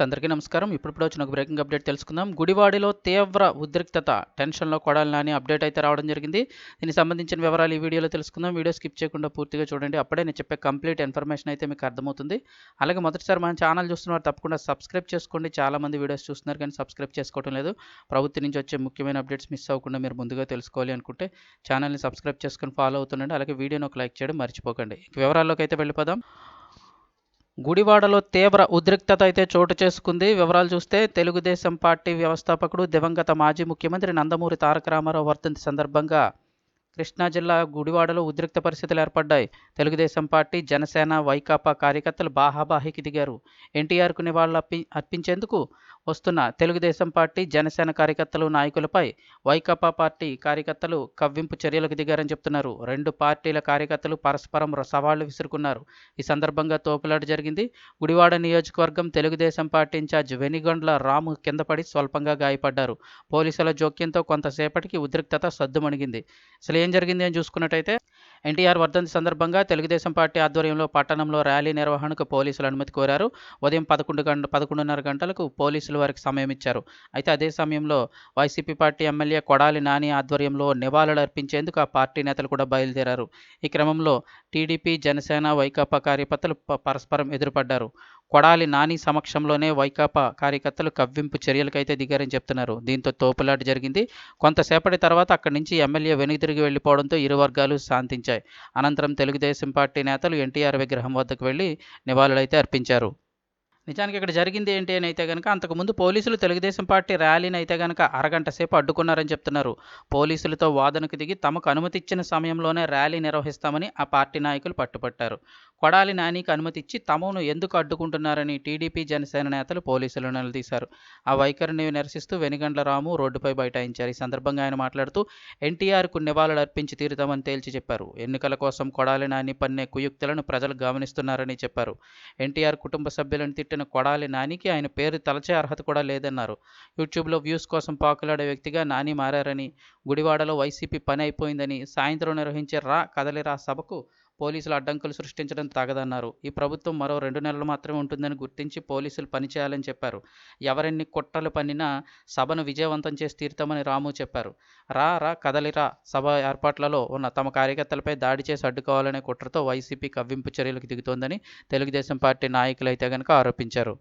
అందరికీ నమస్కారం. ఇప్పుడు వచ్చిన ఒక బ్రేకింగ్ అప్డేట్ తెలుసుకుందాం. గుడివాడిలో తీవ్ర ఉద్రిక్తత టెన్షన్లో కొడాలని అప్డేట్ అయితే రావడం జరిగింది. దీనికి సంబంధించిన వివరాలు ఈ వీడియోలో తెలుసుకుందాం. వీడియో స్కిప్ చేయకుండా పూర్తిగా చూడండి. అప్పుడే నేను చెప్పే కంప్లీట్ ఇన్ఫర్మేషన్ అయితే మీకు అర్థమవుతుంది. అలాగే మొదటిసారి మన ఛానల్ చూస్తున్నారు తప్పకుండా సబ్స్క్రైబ్ చేసుకోండి. చాలామంది వీడియోస్ చూస్తున్నారు కానీ సబ్స్క్రైబ్ చేసుకోవడం లేదు. ప్రభుత్వం నుంచి వచ్చే ముఖ్యమైన అప్డేట్స్ మిస్ అవ్వకుండా మీరు ముందుగా తెలుసుకోవాలి అనుకుంటే ఛానల్ని సబ్స్క్రైబ్ చేసుకొని ఫాలో అవుతుండండి. అలాగే వీడియోని ఒక లైక్ చేయడం మర్చిపోకండి. వివరాల్లోకి అయితే వెళ్ళిపోదాం. గుడివాడలో తీవ్ర ఉద్రిక్తత అయితే చోటు చేసుకుంది. వివరాలు చూస్తే తెలుగుదేశం పార్టీ వ్యవస్థాపకుడు దివంగత మాజీ ముఖ్యమంత్రి నందమూరి తారక రామారావు వర్ధంతి సందర్భంగా కృష్ణా జిల్లా గుడివాడలో ఉద్రిక్త పరిస్థితులు ఏర్పడ్డాయి. తెలుగుదేశం పార్టీ జనసేన వైకాపా కార్యకర్తలు బాహాబాహికి దిగారు. ఎన్టీఆర్కు నివాళులు అర్పి అర్పించేందుకు వస్తున్న తెలుగుదేశం పార్టీ జనసేన కార్యకర్తలు నాయకులపై వైకాపా పార్టీ కార్యకర్తలు కవ్వింపు చర్యలకు దిగారని చెప్తున్నారు. రెండు పార్టీల కార్యకర్తలు పరస్పరం సవాళ్ళు విసురుకున్నారు. ఈ సందర్భంగా తోపులాట జరిగింది. గుడివాడ నియోజకవర్గం తెలుగుదేశం పార్టీ ఇన్ఛార్జ్ వెనిగొండ్ల రాము కిందపడి స్వల్పంగా గాయపడ్డారు. పోలీసుల జోక్యంతో కొంతసేపటికి ఉద్రిక్తత సద్దుమణిగింది. అసలు ఏం జరిగింది అని చూసుకున్నట్టయితే ఎన్టీఆర్ వర్ధంతి సందర్భంగా తెలుగుదేశం పార్టీ ఆధ్వర్యంలో పట్టణంలో ర్యాలీ నిర్వహణకు పోలీసులు అనుమతి కోరారు. ఉదయం పదకొండు గంట పదకొండున్నర గంటలకు పోలీసులు వారికి సమయం ఇచ్చారు. అయితే అదే సమయంలో YCP party MLA Kodali Nani ఆధ్వర్యంలో నివాళులు అర్పించేందుకు ఆ పార్టీ నేతలు కూడా బయలుదేరారు. ఈ క్రమంలో టీడీపీ జనసేన వైకాపా కార్యకర్తలు పరస్పరం ఎదురుపడ్డారు. కొడాలి నాని సమక్షంలోనే వైకాపా కార్యకర్తలు కవ్వింపు చర్యలకైతే దిగారని చెప్తున్నారు. దీంతో తోపులాట జరిగింది. కొంతసేపటి తర్వాత అక్కడి నుంచి ఎమ్మెల్యే వెనుతిరిగి వెళ్ళిపోవడంతో ఇరు వర్గాలు శాంతించాయి. అనంతరం తెలుగుదేశం పార్టీ నేతలు ఎన్టీఆర్ విగ్రహం వద్దకు వెళ్ళి నివాళులైతే అర్పించారు. నిజానికి ఇక్కడ జరిగింది ఏంటి అని అయితే కనుక అంతకుముందు పోలీసులు తెలుగుదేశం పార్టీ ర్యాలీని అయితే కనుక అరగంట సేపు అడ్డుకున్నారని చెప్తున్నారు. పోలీసులతో వాదనకు దిగి తమకు అనుమతి ఇచ్చిన సమయంలోనే ర్యాలీ నిర్వహిస్తామని ఆ పార్టీ నాయకులు పట్టుపట్టారు కొడాలి నానికి అనుమతి ఇచ్చి తమను ఎందుకు అడ్డుకుంటున్నారని టీడీపీ జనసేన నేతలు పోలీసులు నిలదీశారు. ఆ వైఖరిని నిరసిస్తూ వెనుగండ్ల రాము రోడ్డుపై బైఠాయించారు. ఈ సందర్భంగా ఆయన మాట్లాడుతూ ఎన్టీఆర్కు నివాళులు అర్పించి తీరుతామని తేల్చి చెప్పారు. ఎన్నికల కోసం కొడాలి నాని పన్నే కుయుక్తులను ప్రజలు గమనిస్తున్నారని చెప్పారు. ఎన్టీఆర్ కుటుంబ సభ్యులను పెట్టిన కొడాలి నానికి ఆయన పేరు తలచే అర్హత కూడా లేదన్నారు. యూట్యూబ్లో వ్యూస్ కోసం పాకులాడే వ్యక్తిగా నాని మారారని గుడివాడలో వైసీపీ పని అయిపోయిందని సాయంత్రం నిర్వహించే రా కదలిరా సభకు పోలీసులు అడ్డంకులు సృష్టించడం తగదన్నారు. ఈ ప్రభుత్వం మరో రెండు నెలలు మాత్రమే ఉంటుందని గుర్తించి పోలీసులు పనిచేయాలని చెప్పారు. ఎవరెన్ని కుట్రలు పన్నినా సభను విజయవంతం చేసి తీరుతామని రాము చెప్పారు. రా రా కదలిరా సభ ఏర్పాట్లలో ఉన్న తమ కార్యకర్తలపై దాడి చేసి అడ్డుకోవాలనే కుట్రతో వైసీపీ కవ్వింపు చర్యలకు దిగుతోందని తెలుగుదేశం పార్టీ నాయకులైతే గనక ఆరోపించారు.